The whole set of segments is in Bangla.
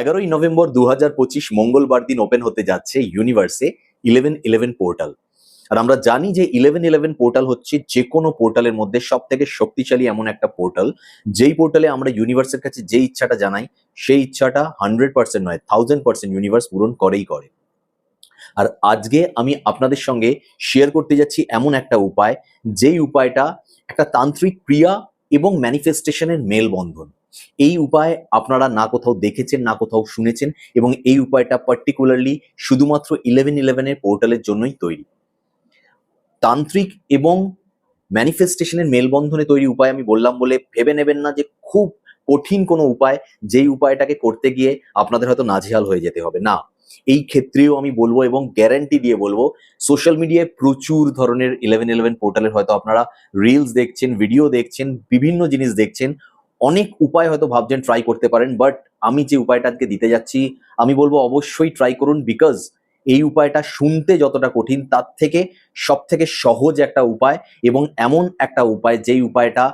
এগারোই নভেম্বর দু হাজার পঁচিশ মঙ্গলবার দিন ওপেন হতে যাচ্ছে ইউনিভার্সে ইলেভেন ইলেভেন পোর্টাল আর আমরা জানি যে ইলেভেন ইলেভেন পোর্টাল হচ্ছে যে কোনো পোর্টালের মধ্যে সব থেকে শক্তিশালী এমন একটা পোর্টাল যেই পোর্টালে আমরা ইউনিভার্সের কাছে যে ইচ্ছাটা জানাই, সেই ইচ্ছাটা হান্ড্রেড পার্সেন্ট নয় থাউজেন্ড পার্সেন্ট ইউনিভার্স পূরণ করেই করে। আর আজকে আমি আপনাদের সঙ্গে শেয়ার করতে যাচ্ছি এমন একটা উপায়, যেই উপায়টা একটা তান্ত্রিক ক্রিয়া এবং ম্যানিফেস্টেশনের মেলবন্ধন। এই উপায় আপনারা না কোথাও দেখেছেন, না কোথাও শুনেছেন এবং এই উপায়টা পার্টিকুলারলি শুধুমাত্র ইলেভেন ইলেভেনের পোর্টালের জন্যই তৈরি। তান্ত্রিক এবং ম্যানিফেস্টেশনের মেলবন্ধনে তৈরি উপায় আমি বললাম বলে ভেবে নেবেন না যে খুব কঠিন কোনো উপায়, যেই উপায়টাকে করতে গিয়ে আপনাদের হয়তো নাজেহাল হয়ে যেতে হবে। না। এই ক্ষেত্রেও আমি বলব এবং গ্যারান্টি দিয়ে বলব সোশ্যাল মিডিয়ায় প্রচুর ধরনের ইলেভেন ইলেভেন পোর্টালের হয়তো আপনারা রিলস দেখছেন ভিডিও দেখছেন, বিভিন্ন জিনিস দেখছেন। অনেক উপায় হয়তো ভাবছেন ট্রাই করতে পারেন বাট আমি যে উপায়টা আজকে দিতে যাচ্ছি, আমি বলব অবশ্যই ট্রাই করুন বিকজ এই উপায়টা শুনতে যতটা কঠিন, তার থেকে সব থেকে সহজ একটা উপায় এবং এমন একটা উপায় যেই উপায়টা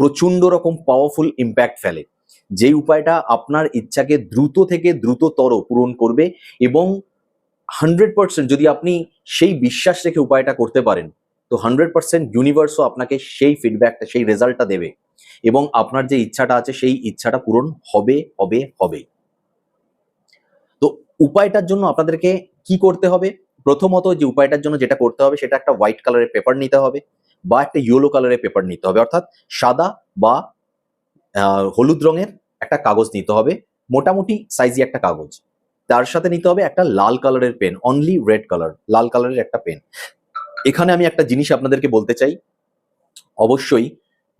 প্রচণ্ড রকম পাওয়ারফুল ইম্প্যাক্ট ফেলে। যেই উপায়টা আপনার ইচ্ছাকে দ্রুত থেকে দ্রুততর পূরণ করবে এবং হান্ড্রেড পার্সেন্ট যদি আপনি সেই বিশ্বাস রেখে উপায়টা করতে পারেন, তো হান্ড্রেড পার্সেন্ট ইউনিভার্সও আপনাকে সেই ফিডব্যাকটা সেই রেজাল্টটা দেবে এবং আপনার যে ইচ্ছাটা আছে সেই ইচ্ছাটা পূরণ হবে হবে হবে। তো উপায়টার জন্য আপনাদেরকে কি করতে হবে? প্রথমত যে উপায়টার জন্য যেটা করতে হবে সেটা একটা হোয়াইট কালারের পেপার নিতে হবে বা একটা ইয়েলো কালারের পেপার নিতে হবে। অর্থাৎ সাদা বা হলুদ রঙের একটা কাগজ নিতে হবে, মোটামুটি সাইজি একটা কাগজ। তার সাথে নিতে হবে একটা লাল কালারের পেন অনলি রেড কালার লাল কালারের একটা পেন এখানে আমি একটা জিনিস আপনাদেরকে বলতে চাই, অবশ্যই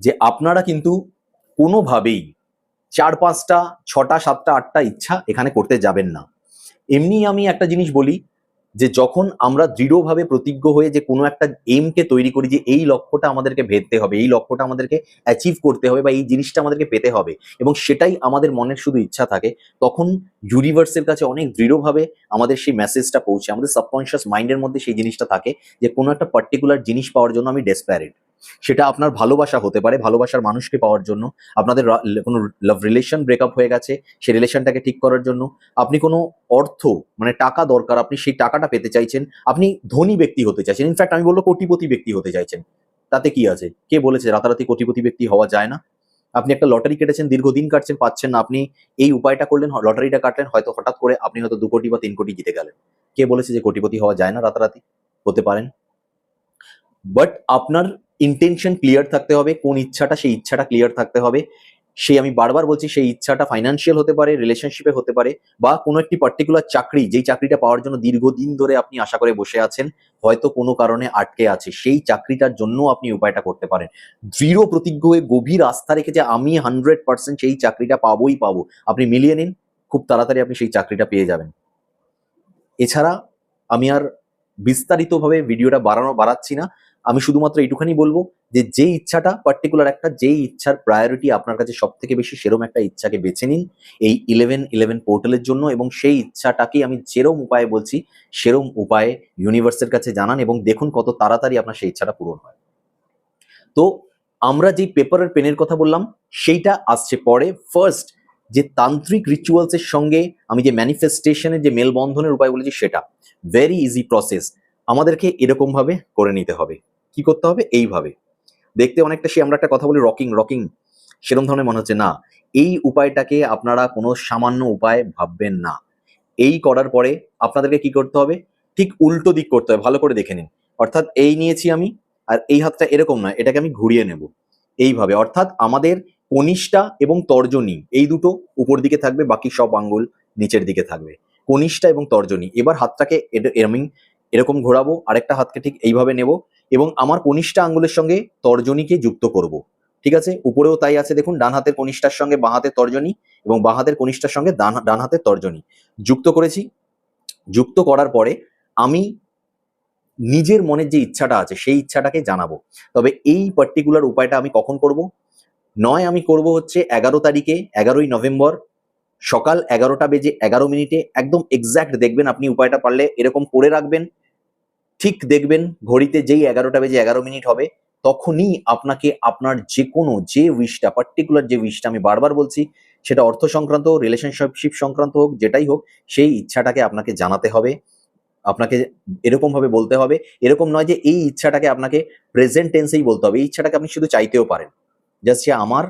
যে আপনারা কিন্তু কোনোভাবেই চার পাঁচটা, ছটা, সাতটা, আটটা ইচ্ছা এখানে করতে যাবেন না। এমনি আমি একটা জিনিস বলি যে যখন আমরা দৃঢ়ভাবে প্রতিজ্ঞ হয়ে যে কোনো একটা এমকে তৈরি করি যে এই লক্ষ্যটা আমাদেরকে ভেদতে হবে, এই লক্ষ্যটা আমাদেরকে অ্যাচিভ করতে হবে বা এই জিনিসটা আমাদেরকে পেতে হবে এবং সেটাই আমাদের মনের শুধু ইচ্ছা থাকে, তখন ইউনিভার্সের কাছে অনেক দৃঢ়ভাবে আমাদের সেই মেসেজটা পৌঁছে, আমাদের সাবকনশিয়াস মাইন্ডের মধ্যে সেই জিনিসটা থাকে যে কোনো একটা পার্টিকুলার জিনিস পাওয়ার জন্য আমি ডেসপ্যারেট সেটা আপনার ভালোবাসা হতে পারে, ভালোবাসার মানুষকে পাওয়ার জন্য। আপনাদের কোনো লাভ রিলেশন ব্রেকআপ হয়ে গেছে, সেই রিলেশনটাকে ঠিক করার জন্য। আপনি কোনো অর্থ মানে টাকা দরকার, আপনি সেই টাকাটা পেতে চাইছেন, আপনি ধনী ব্যক্তি হতে চাইছেন। ইনফ্যাক্ট আমি বলব কোটিপতি ব্যক্তি হতে চাইছেন। তাতে কি আছে? কে বলেছে রাতারাতি কোটিপতি ব্যক্তি হওয়া যায় না? আপনি একটা লটারি কেটেছেন, দীর্ঘদিন কাটছেন, পাচ্ছেন না। আপনি এই উপায়টা করলেন লটারিটা কাটলেন, হয়তো হঠাৎ করে আপনি হয়তো দু কোটি বা তিন কোটি জিতে গেলেন। কে বলেছে যে কোটিপতি হওয়া যায় না রাতারাতি? হতে পারেন। বাট আপনার ইন্টেনশন ক্লিয়ার থাকতে হবে, কোন ইচ্ছাটা সেই ইচ্ছাটা ক্লিয়ার থাকতে হবে। সেই আমি বারবার বলছি, সেই ইচ্ছাটা ফাইন্যান্সিয়াল হতে পারে রিলেশনশিপে হতে পারে, বা কোনো একটি পার্টিকুলার চাকরি, যেই চাকরিটা পাওয়ার জন্য দীর্ঘদিন ধরে আপনি আশা করে বসে আছেন, হয়তো কোনো কারণে আটকে আছে, সেই চাকরিটার জন্য আপনি উপায়টা করতে পারেন। দৃঢ় প্রতিজ্ঞ হয়ে গভীর আস্থা রেখে যে আমি হান্ড্রেড পার্সেন্ট সেই চাকরিটা পাবোই পাবো, আপনি মিলিয়ে নিন, খুব তাড়াতাড়ি আপনি সেই চাকরিটা পেয়ে যাবেন। এছাড়া আমি আর বিস্তারিতভাবে ভিডিওটা বাড়ানো, বাড়াচ্ছি না আমি শুধুমাত্র এইটুখানি বলব যে যে ইচ্ছাটা পার্টিকুলার একটা যেই ইচ্ছার প্রায়োরিটি আপনার কাছে সব থেকে বেশি সেরম একটা ইচ্ছাকে বেছে নিন এই ইলেভেন ইলেভেন পোর্টালের জন্য এবং সেই ইচ্ছাটাকেই আমি যেরম উপায়ে বলছি, সেরম উপায়ে ইউনিভার্সের কাছে জানান এবং দেখুন কত তাড়াতাড়ি আপনার সেই ইচ্ছাটা পূরণ হয়। তো আমরা যেই পেপারের পেনের কথা বললাম, সেইটা আসছে পরে ফার্স্ট যে তান্ত্রিক রিচুয়ালসের সঙ্গে আমি যে ম্যানিফেস্টেশনের যে মেলবন্ধনের উপায় বলেছি সেটা ভেরি ইজি প্রসেস আমাদেরকে এরকম ভাবে করে নিতে হবে। কি করতে হবে? এইভাবে। দেখতে অনেকটা সে আমরা একটা কথা বলি রকিং রকিং সেরকম ধরনের মনে হচ্ছে, না, এই উপায়টাকে আপনারা কোনো সামান্য উপায় ভাববেন না। এই করার পরে আপনাদেরকে কি করতে হবে? ঠিক উল্টো দিক করতে হবে, ভালো করে দেখে নিন। অর্থাৎ এই নিয়েছি আমি, আর এই হাতটা এরকম নয়, এটাকে আমি ঘুরিয়ে নেব। এইভাবে, অর্থাৎ আমাদের কনিষ্ঠা এবং তর্জনী, এই দুটো উপর দিকে থাকবে, বাকি সব আঙ্গুল নিচের দিকে থাকবে। কনিষ্ঠা এবং তর্জনী, এবার হাতটাকে এর- আমি এরকম ঘোরাবো, আরেকটা হাতকে ঠিক এইভাবে নেব এবং আমার কনিষ্ঠা আঙ্গুলের সঙ্গে তর্জনীকে যুক্ত করব। ঠিক আছে? উপরেও তাই আছে দেখুন, ডান হাতের কনিষ্ঠার সঙ্গে বাঁ হাতের তর্জনী এবং বাঁ হাতের কনিষ্ঠার সঙ্গে ডান ডান হাতের তর্জনী। যুক্ত করেছি। যুক্ত করার পরে আমি নিজের মনের যে ইচ্ছাটা আছে সেই ইচ্ছাটাকে জানাব। তবে এই পার্টিকুলার উপায়টা আমি কখন করব? নয় আমি করব হচ্ছে এগারো তারিখে, এগারোই নভেম্বর সকাল এগারোটা বেজে এগারো মিনিটে একদম এক্স্যাক্ট দেখবেন আপনি উপায়টা পারলে, এরকম করে রাখবেন। ঠিক দেখবেন ঘড়িতে যেই এগারোটা বেজে এগারো মিনিট হবে, তখনই আপনাকে আপনার যে কোনো যে উইশটা পার্টিকুলার যে উইশটা আমি বারবার বলছি, সেটা অর্থ সংক্রান্ত রিলেশনশিপ সংক্রান্ত হোক, যেটাই হোক, সেই ইচ্ছাটাকে আপনাকে জানাতে হবে। আপনাকে এরকম ভাবে বলতে হবে। এরকম নয় যে এই ইচ্ছাটাকে আপনাকে প্রেজেন্ট টেন্সেই বলতে হবে। এই ইচ্ছাটাকে আপনি শুধু চাইতেও পারেন। জাস্ট যে আমার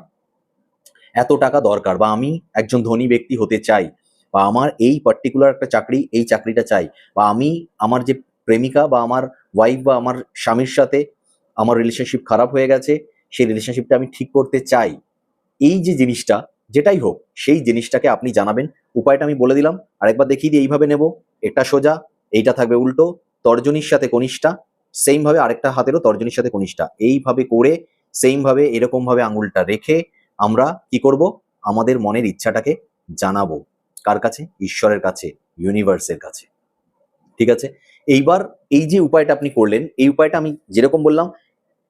এত টাকা দরকার বা আমি একজন ধনী ব্যক্তি হতে চাই বা আমার এই পার্টিকুলার একটা চাকরি, এই চাকরিটা চাই বা আমি আমার যে প্রেমিকা বা আমার ওয়াইফ বা আমার স্বামীর সাথে আমার রিলেশনশিপ খারাপ হয়ে গেছে, সেই রিলেশনশিপটা আমি ঠিক করতে চাই। এই যে জিনিসটা, যেটাই হোক, সেই জিনিসটাকে আপনি জানাবেন। উপায়টা আমি বলে দিলাম, আরেকবার দেখিয়ে দিই, এইভাবে নেব। এটা সোজা, এইটা থাকবে উল্টো। তর্জনীর সাথে কনিষ্ঠা সেম ভাবে আরেকটা হাতেরও তর্জনীর সাথে কনিষ্ঠা। এইভাবে করে সেম এরকমভাবে আঙুলটা রেখে আমরা কি করব? আমাদের মনের ইচ্ছাটাকে জানাব। কার কাছে? ঈশ্বরের কাছে ইউনিভার্সের কাছে। ঠিক আছে? এইবার এই যে উপায়টা আপনি করলেন, এই উপায়টা আমি যেরকম বললাম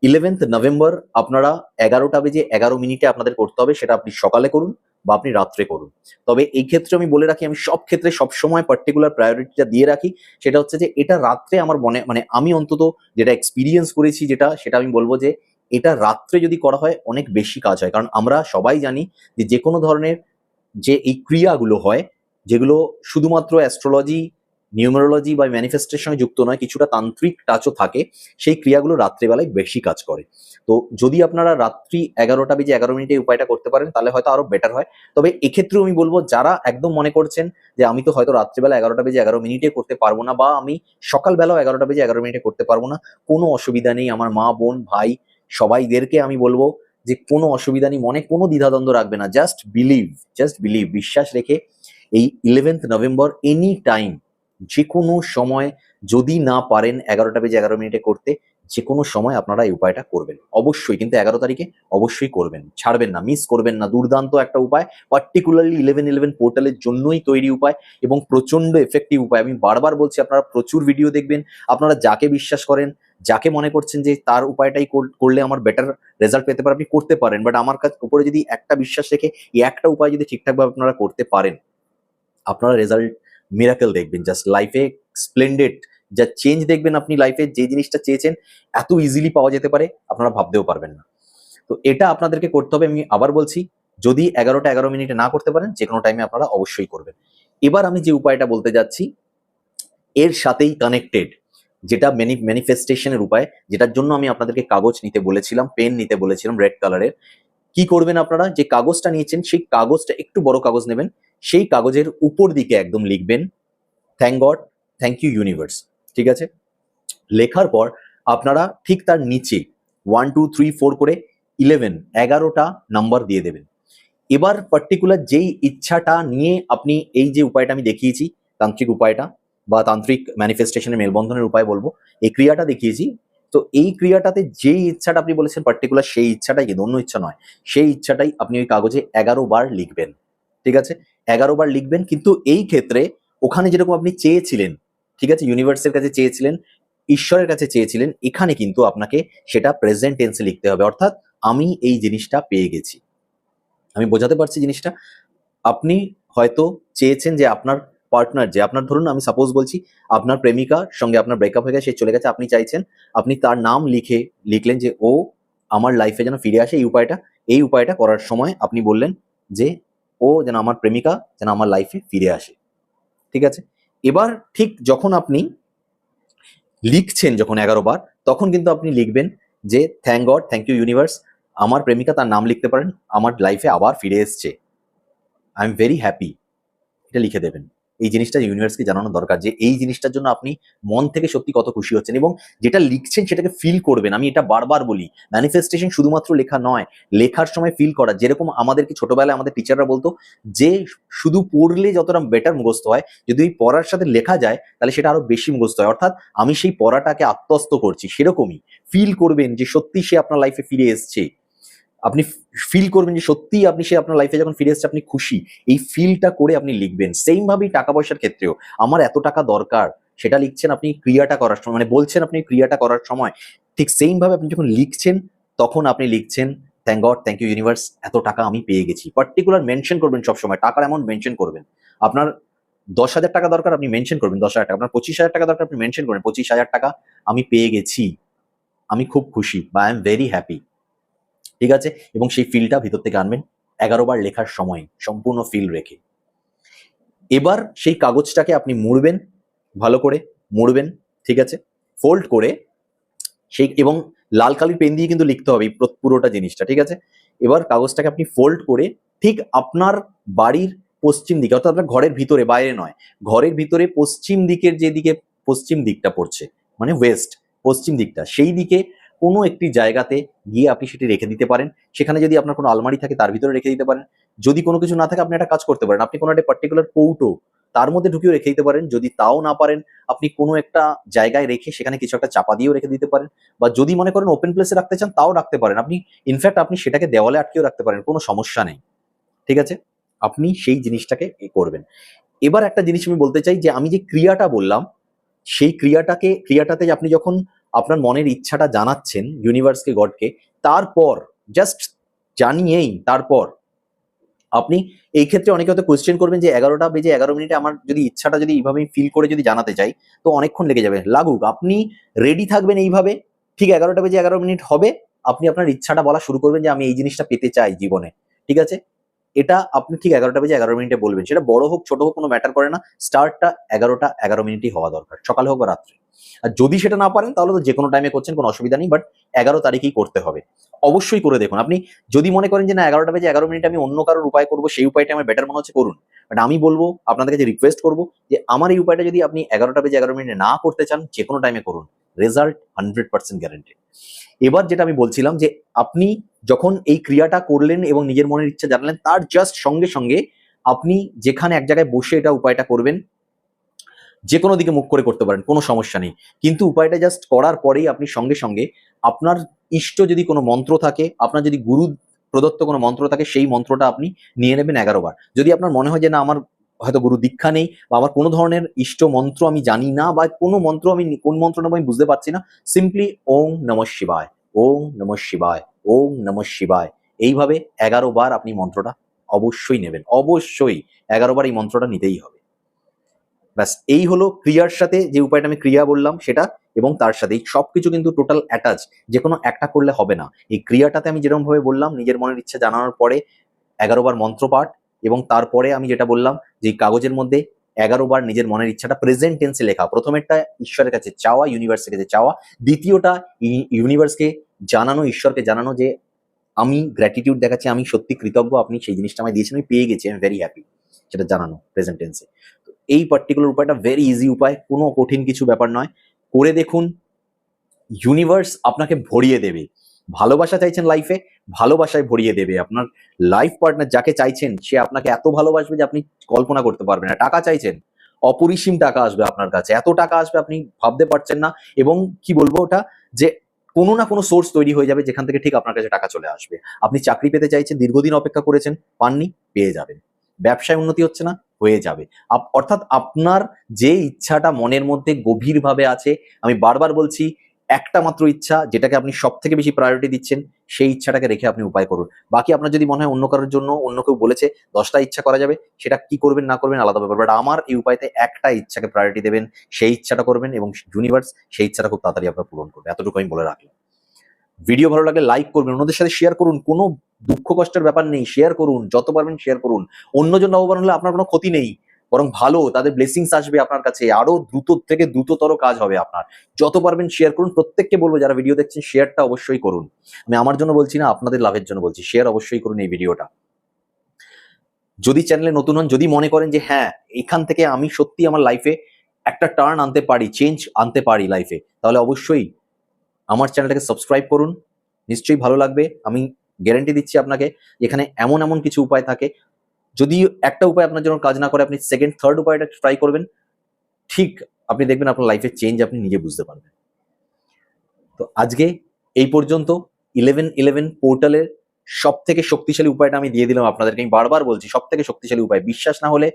ইলেভেন্থ নভেম্বর আপনারা এগারোটা বেজে এগারো মিনিটে আপনাদের করতে হবে, সেটা আপনি সকালে করুন বা আপনি রাত্রে করুন। তবে এই ক্ষেত্রে আমি বলে রাখি, আমি সব ক্ষেত্রে সবসময় পার্টিকুলার প্রায়োরিটিটা দিয়ে রাখি, সেটা হচ্ছে যে এটা রাত্রে আমার মনে মানে আমি অন্তত যেটা এক্সপিরিয়েন্স করেছি যেটা, সেটা আমি বলব যে এটা রাত্রে যদি করা হয়, অনেক বেশি কাজ হয়। কারণ আমরা সবাই জানি যে যে কোনো ধরনের যে এই ক্রিয়াগুলো হয়, যেগুলো শুধুমাত্র অ্যাস্ট্রোলজি নিউমারোলজি বা ম্যানিফেস্টেশনে যুক্ত নয়, কিছুটা তান্ত্রিক টাচও থাকে, সেই ক্রিয়াগুলো রাত্রিবেলায় বেশি কাজ করে। তো যদি আপনারা রাত্রি এগারোটা বেজে এগারো মিনিটে উপায়টা করতে পারেন, তাহলে হয়তো আরও বেটার হয়। তবে এক্ষেত্রেও আমি বলব, যারা একদম মনে করছেন যে আমি তো হয়তো রাত্রিবেলা এগারোটা বেজে এগারো মিনিটে করতে পারব না বা আমি সকালবেলাও এগারোটা বেজে এগারো মিনিটে করতে পারব না, কোনো অসুবিধা নেই। আমার মা, বোন, ভাই সবাইদেরকে আমি বলব যে কোনো অসুবিধা নেই, মনে কোনো দ্বিধাদ্বন্দ্ব রাখবে না জাস্ট বিলিভ জাস্ট বিলিভ বিশ্বাস রেখে এই ইলেভেন্থ নভেম্বর এনি টাইম যে কোনো সময় যদি না পারেন, এগারোটা বেজে এগারো মিনিটে করতে যে কোনো সময় আপনারা এই উপায়টা করবেন। অবশ্যই কিন্তু এগারো তারিখে অবশ্যই করবেন। ছাড়বেন না মিস করবেন না, দুর্দান্ত একটা উপায় পার্টিকুলারলি ইলেভেন ইলেভেন পোর্টালের জন্যই তৈরি উপায় এবং প্রচণ্ড এফেক্টিভ উপায়। আমি বারবার বলছি, আপনারা প্রচুর ভিডিও দেখবেন, আপনারা যাকে বিশ্বাস করেন, যাকে মনে করছেন যে তার উপায়টাই কর- করলে আমার বেটার রেজাল্ট পেতে পারে, আপনি করতে পারেন। বাট আমার কাছে, উপরে যদি একটা বিশ্বাস রেখে এই একটা উপায় যদি ঠিকঠাকভাবে আপনারা করতে পারেন, আপনারা রেজাল্ট মিরাকেল দেখবেন। জাস্ট লাইফে স্প্লেন্ডেড যা চেঞ্জ দেখবেন আপনি লাইফে যে জিনিসটা চেয়েছেন, এত ইজিলি পাওয়া যেতে পারে, আপনারা ভাবতেও পারবেন না। তো এটা আপনাদেরকে করতে হবে, আমি আবার বলছি, যদি এগারোটা এগারো মিনিটে না করতে পারেন, যে কোনো টাইমে আপনারা অবশ্যই করবেন। এবার আমি যে উপায়টা বলতে যাচ্ছি, এর সাথেই কানেক্টেড যেটা ম্যানি ম্যানিফেস্টেশনের উপায়, যেটার জন্য আমি আপনাদেরকে কাগজ নিতে বলেছিলাম পেন নিতে বলেছিলাম রেড কালারের কি করবেন আপনারা? যে কাগজটা নিয়েছেন, সেই কাগজটা, একটু বড় কাগজ নেবেন, সেই কাগজের উপর দিকে একদম লিখবেন thank God thank you universe ঠিক আছে? লেখার পর আপনারা ঠিক তার নিচে ওয়ান টু থ্রি ফোর করে ইলেভেন এগারোটা নাম্বার দিয়ে দেবেন। এবার পার্টিকুলার যেই ইচ্ছাটা নিয়ে আপনি এই যে উপায়টা আমি দেখিয়েছি, তান্ত্রিক উপায়টা বা তান্ত্রিক ম্যানিফেস্টেশনের মেলবন্ধনের উপায় বলব, এই ক্রিয়াটা দেখিয়েছি। তো এই ক্রিয়াটাতে যেই ইচ্ছাটা আপনি বলেছেন পার্টিকুলার সেই ইচ্ছাটাই কিন্তু অন্য ইচ্ছা নয়। সেই ইচ্ছাটাই আপনি ওই কাগজে এগারো বার লিখবেন। ঠিক আছে? এগারো বার লিখবেন, কিন্তু এই ক্ষেত্রে ওখানে যেরকম আপনি চেয়েছিলেন ঠিক আছে ইউনিভার্সের কাছে চেয়েছিলেন, ঈশ্বরের কাছে চেয়েছিলেন, এখানে কিন্তু আপনাকে সেটা প্রেজেন্ট টেন্সে লিখতে হবে। অর্থাৎ আমি এই জিনিসটা পেয়ে গেছি। আমি বোঝাতে পারছি জিনিসটা? আপনি হয়তো চেয়েছেন যে আপনার পার্টনার যে আপনার ধরুন আমি সাপোজ বলছি, আপনার প্রেমিকার সঙ্গে আপনার ব্রেকআপ হয়ে গেছে, সে চলে গেছে, আপনি চাইছেন, আপনি তার নাম লিখে লিখলেন যে, ও আমার লাইফে যেন ফিরে আসে এই উপায়টা। এই উপায়টা করার সময় আপনি বললেন যে, ও যেন আমার প্রেমিকা যেন আমার লাইফে ফিরে আসে। ঠিক আছে? এবার ঠিক যখন আপনি লিখছেন যখন এগারো বার, তখন কিন্তু আপনি লিখবেন যে thank God thank you universe আমার প্রেমিকা তার নাম লিখতে পারেন, আমার লাইফে আবার ফিরে এসছে। আই এম ভেরি হ্যাপি এটা লিখে দেবেন। এই জিনিসটা ইউনিভার্সকে জানানো দরকার যে এই জিনিসটার জন্য আপনি মন থেকে সত্যি কত খুশি হচ্ছেন এবং যেটা লিখছেন সেটাকে ফিল করবেন। আমি এটা বারবার বলি ম্যানিফেস্টেশন শুধুমাত্র লেখা নয়, লেখার সময় ফিল করা। যেরকম আমাদেরকে ছোটবেলায় আমাদের টিচাররা বলতো যে শুধু পড়লে যতটা বেটার মুখস্থ হয়, যদি ওই পড়ার সাথে লেখা যায়, তাহলে সেটা আরও বেশি মুখস্থ হয়। অর্থাৎ আমি সেই পড়াটাকে আত্মস্থ করছি, সেরকমই। ফিল করবেন যে সত্যি সে আপনার লাইফে ফিরে এসছে। আপনি ফিল করবেন যে সত্যিই আপনি সে আপনার লাইফে যখন ফিরে এসছে আপনি খুশি। এই ফিলটা করে আপনি লিখবেন। সেম ভাবেই টাকা পয়সার ক্ষেত্রেও। আমার এত টাকা দরকার, সেটা লিখছেন আপনি ক্রিয়াটা করার সময় মানে বলছেন আপনি ক্রিয়াটা করার সময়, ঠিক সেম ভাবে আপনি যখন লিখছেন, তখন আপনি লিখছেন thank God thank you universe এত টাকা আমি পেয়ে গেছি। পার্টিকুলার মেনশন করবেন সবসময়, টাকার অ্যামাউন্ট মেনশন করবেন। আপনার দশ হাজার টাকা দরকার, আপনি মেনশন করবেন দশ হাজার টাকা। আপনার পঁচিশ হাজার টাকা দরকার, আপনি মেনশন করবেন, পঁচিশ হাজার টাকা আমি পেয়ে গেছি। আমি খুব খুশি বা আই এম ভেরি হ্যাপি ঠিক আছে? এবং সেই ফিলটা ভিতর থেকে আনবেন। এগারো বার লেখার সময়, সম্পূর্ণ ফিল রেখে। এবার সেই কাগজটাকে আপনি মুড়বেন, ভালো করে মুড়বেন, ঠিক আছে? ফোল্ড করে সেই, এবং লাল কালির পেন দিয়ে কিন্তু লিখতে হবে পুরোটা জিনিসটা, ঠিক আছে? এবার কাগজটাকে আপনি ফোল্ড করে ঠিক আপনার বাড়ির পশ্চিম দিকে, অর্থাৎ আপনার ঘরের ভিতরে, বাইরে নয়, ঘরের ভিতরে পশ্চিম দিকের যেদিকে পশ্চিম দিকটা পড়ছে মানে ওয়েস্ট পশ্চিম দিকটা, সেই দিকে কোনো একটি জায়গাতে গিয়ে আপনি সেটি রেখে দিতে পারেন। সেখানে যদি আপনার কোনো আলমারি থাকে, তার ভিতরে রেখে দিতে পারেন। যদি কোনো কিছু না থাকে, আপনি একটা কাজ করতে পারেন। আপনি কোনো একটা পার্টিকুলার কৌটো তার মধ্যে ঢুকিয়ে রেখে দিতে পারেন। যদি তাও না পারেন, আপনি কোনো একটা জায়গায় রেখে সেখানে কিছু একটা চাপা দিয়েও রেখে দিতে পারেন। বা যদি মনে করেন ওপেন প্লেসে রাখতে চান, তাও রাখতে পারেন। আপনি ইনফ্যাক্ট আপনি সেটাকে দেওয়ালে আটকেও রাখতে পারেন। কোনো সমস্যা নেই। ঠিক আছে? আপনি সেই জিনিসটাকে করবেন। এবার একটা জিনিস আমি বলতে চাই যে, আমি যে ক্রিয়াটা বললাম, সেই ক্রিয়াটাকে, ক্রিয়াটাতে আপনি যখন আপনার মনের ইচ্ছাটা জানাচ্ছেন ইউনিভার্সকে গডকে তারপর জাস্ট জানিয়েই তারপর, আপনি এই ক্ষেত্রে অনেকে হয়তো কোয়েশ্চেন করবেন যে এগারোটা বেজে এগারো মিনিটে আমার যদি ইচ্ছাটা যদি এইভাবে ফিল করে যদি জানাতে চাই, তো অনেকক্ষণ লেগে যাবে। লাগুক, আপনি রেডি থাকবেন এইভাবে, ঠিক এগারোটা বেজে এগারো মিনিট হবে, আপনি আপনার ইচ্ছাটা বলা শুরু করবেন যে আমি এই জিনিসটা পেতে চাই জীবনে, ঠিক আছে? এটা আপনি ঠিক এগারোটা বেজে এগারো মিনিটে বলবেন। সেটা বড় হোক, ছোট হোক, কোনো ম্যাটার করে না। স্টার্টটা এগারোটা এগারো মিনিটই হওয়া দরকার। সকালে হোক বা রাত্রে। আর যদি সেটা না পারেন, তাহলে তো যে কোনো টাইমে করছেন, কোনো অসুবিধা নেই বাট এগারো তারিখেই করতে হবে। অবশ্যই করে দেখুন। আপনি যদি মনে করেন যে না, এগারোটা বেজে এগারো মিনিট আমি অন্য কারোর উপায় করব, সেই উপায়টা আমার বেটার মনে হচ্ছে, করুন। বাট আমি বলব আপনাদের কাছে রিকোয়েস্ট করব, যে আমার এই উপায়টা যদি আপনি এগারোটা বেজে এগারো মিনিটে না করতে চান যে কোনো টাইমে করুন। রেজাল্ট হান্ড্রেড পার্সেন্ট গ্যারেন্টি এবার যেটা আমি বলছিলাম যে আপনি যখন এই ক্রিয়াটা করলেন এবং নিজের মনের ইচ্ছা জানালেন, তার জাস্ট সঙ্গে সঙ্গে আপনি যেখানে এক জায়গায় বসে এটা উপায়টা করবেন যে কোনো দিকে মুখ করে করতে পারেন, কোনো সমস্যা নেই। কিন্তু উপায়টা জাস্ট করার পরেই আপনি সঙ্গে সঙ্গে আপনার ইষ্ট যদি কোনো মন্ত্র থাকে, আপনার যদি গুরু প্রদত্ত কোনো মন্ত্র থাকে, সেই মন্ত্রটা আপনি নিয়ে নেবেন এগারো বার। যদি আপনার মনে হয় যে না, আমার হয়তো গুরু দীক্ষা নেই বা আমার কোনো ধরনের ইষ্ট মন্ত্র আমি জানি না বা কোনো মন্ত্র আমি কোন মন্ত্র নেব আমি বুঝতে পারছি না সিম্পলি ওং নম শিবায় ওং নম শিবায় ওং নম শিবায়। এইভাবে এগারো বার আপনি মন্ত্রটা অবশ্যই নেবেন, অবশ্যই এগারো বার এই মন্ত্রটা নিতেই হবে। ব্যাস, এই হলো ক্রিয়ার সাথে যে উপায়টা আমি ক্রিয়া বললাম সেটা এবং তার সাথে এই সবকিছু কিন্তু টোটাল অ্যাটাচ যে কোনো একটা করলে হবে না। এই ক্রিয়াটাতে আমি যেরকম ভাবে বললাম, নিজের মনের ইচ্ছা জানানোর পরে এগারো বার মন্ত্রপাঠ এবং তারপরে আমি যেটা বললাম যে কাগজের মধ্যে এগারো বার নিজের মনের ইচ্ছাটা প্রেজেন্ট টেন্সে লেখা। প্রথমেরটা ঈশ্বরের কাছে চাওয়া ইউনিভার্সের কাছে চাওয়া। দ্বিতীয়টা ইউনিভার্সকে জানানো, ঈশ্বরকে জানানো যে আমি গ্র্যাটিটিউড দেখাচ্ছি, আমি সত্যি কৃতজ্ঞ, আপনি সেই জিনিসটা আমায় দিয়েছেন, আমি পেয়ে গেছি আমি ভেরি হ্যাপি সেটা জানানো প্রেজেন্ট টেন্সে এই পার্টিকুলার উপায়টা ভেরি ইজি উপায়, কোনো কঠিন কিছু ব্যাপার নয়। করে দেখুন ইউনিভার্স আপনাকে ভরিয়ে দেবে। ভালোবাসা চাইছেন লাইফে ভালোবাসায় ভরিয়ে দেবে। আপনার লাইফ পার্টনার যাকে চাইছেন, সে আপনাকে এত ভালোবাসবে যে আপনি কল্পনা করতে পারবেন না। টাকা চাইছেন, অপরিসীম টাকা আসবে আপনার কাছে। এত টাকা আসবে আপনি ভাবতে পারছেন না এবং কি বলব ওটা? যে কোনো না কোনো সোর্স তৈরি হয়ে যাবে যেখান থেকে ঠিক আপনার কাছে টাকা চলে আসবে। আপনি চাকরি পেতে চাইছেন, দীর্ঘদিন অপেক্ষা করেছেন, পাননি, পেয়ে যাবেন। ব্যবসায় উন্নতি হচ্ছে না, হয়ে যাবে। অর্থাৎ আপনার যে ইচ্ছাটা মনের মধ্যে গভীরভাবে আছে, আমি বারবার বলছি একটা মাত্র ইচ্ছা যেটাকে আপনি সব থেকে বেশি প্রায়োরিটি দিচ্ছেন, সেই ইচ্ছাটাকে রেখে আপনি উপায় করুন। বাকি আপনার যদি মনে হয় অন্য কারোর জন্য, অন্য কেউ বলেছে, দশটা ইচ্ছা করা যাবে, সেটা কি করবেন, না করবেন, আলাদা ব্যাপার। বাট আমার এই উপায়তে একটা ইচ্ছাকে প্রায়োরিটি দেবেন, সেই ইচ্ছাটা করবেন এবং ইউনিভার্স সেই ইচ্ছাটা খুব তাড়াতাড়ি আপনার পূরণ করবে। এতটুকু আমি বলে রাখলাম। ভিডিও ভালো লাগলে লাইক করবেন, অন্যদের সাথে শেয়ার করুন, কোনো দুঃখ কষ্টের ব্যাপার নেই শেয়ার করুন, যত পারবেন শেয়ার করুন। অন্যজন লাভবান হলে আপনার কোনো ক্ষতি নেই। বরং ভালো, তাদের ব্লেসিংস আসবে আপনার কাছে। আরও দ্রুত থেকে দ্রুততর কাজ হবে আপনার। যত পারবেন শেয়ার করুন। প্রত্যেককে বলব, যারা ভিডিও দেখছেন শেয়ারটা অবশ্যই করুন। আমি আমার জন্য বলছি না, আপনাদের লাভের জন্য বলছি। শেয়ার অবশ্যই করুন এই ভিডিওটা যদি চ্যানেলে নতুন হন, যদি মনে করেন যে হ্যাঁ এখান থেকে আমি সত্যি আমার লাইফে একটা টার্ন আনতে পারি চেঞ্জ আনতে পারি লাইফে তাহলে অবশ্যই আমার চ্যানেলটাকে সাবস্ক্রাইব করুন। নিশ্চয়ই ভালো লাগবে। আমি গ্যারেন্টি দিচ্ছি আপনাকে, এখানে এমন এমন কিছু উপায় থাকে। যদি একটা উপায় আপনার জন্য কাজ না করে, আপনি সেকেন্ড থার্ড উপায়টা ট্রাই করবেন, ঠিক আপনি দেখবেন আপনার লাইফের চেঞ্জ আপনি নিজে বুঝতে পারবেন। তো আজকে এই পর্যন্ত ইলেভেন ইলেভেন পোর্টালের সব থেকে শক্তিশালী উপায়টা আমি দিয়ে দিলাম আপনাদেরকে। আমি বারবার বলছি সব থেকে শক্তিশালী উপায়। বিশ্বাস না হলে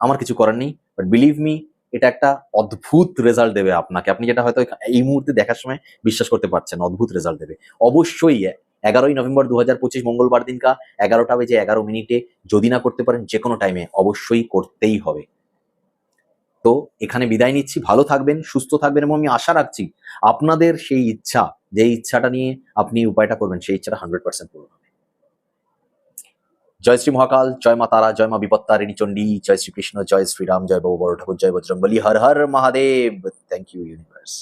আমার কিছু করার নেই বাট বিলিভ মি এটা একটা অদ্ভুত রেজাল্ট দেবে আপনাকে। আপনি যেটা হয়তো এই মুহূর্তে দেখার সময় বিশ্বাস করতে পারছেন, অদ্ভুত রেজাল্ট দেবে। অবশ্যই এগারোই নভেম্বর দু হাজার পঁচিশ মঙ্গলবার দিনকা এগারোটা বেজে এগারো মিনিটে যদি না করতে পারেন যে কোনো টাইমে অবশ্যই করতেই হবে। তো এখানে বিদায় নিচ্ছি, ভালো থাকবেন, সুস্থ থাকবেন এবং আমি আশা রাখছি আপনাদের সেই ইচ্ছা, যে ইচ্ছাটা নিয়ে আপনি উপায়টা করবেন, সেই ইচ্ছাটা হান্ড্রেড পার্সেন্ট পূরণ হবে। জয় শ্রী মহাকাল, জয় মা তারা, জয় মা বিপত্তারিণী চণ্ডী, জয় শ্রীকৃষ্ণ জয় শ্রীরাম জয় বাবু বড় ঠাকুর, জয় বজরঙ্গলী হর হর মহাদেব থ্যাংক ইউ ইউনিভার্স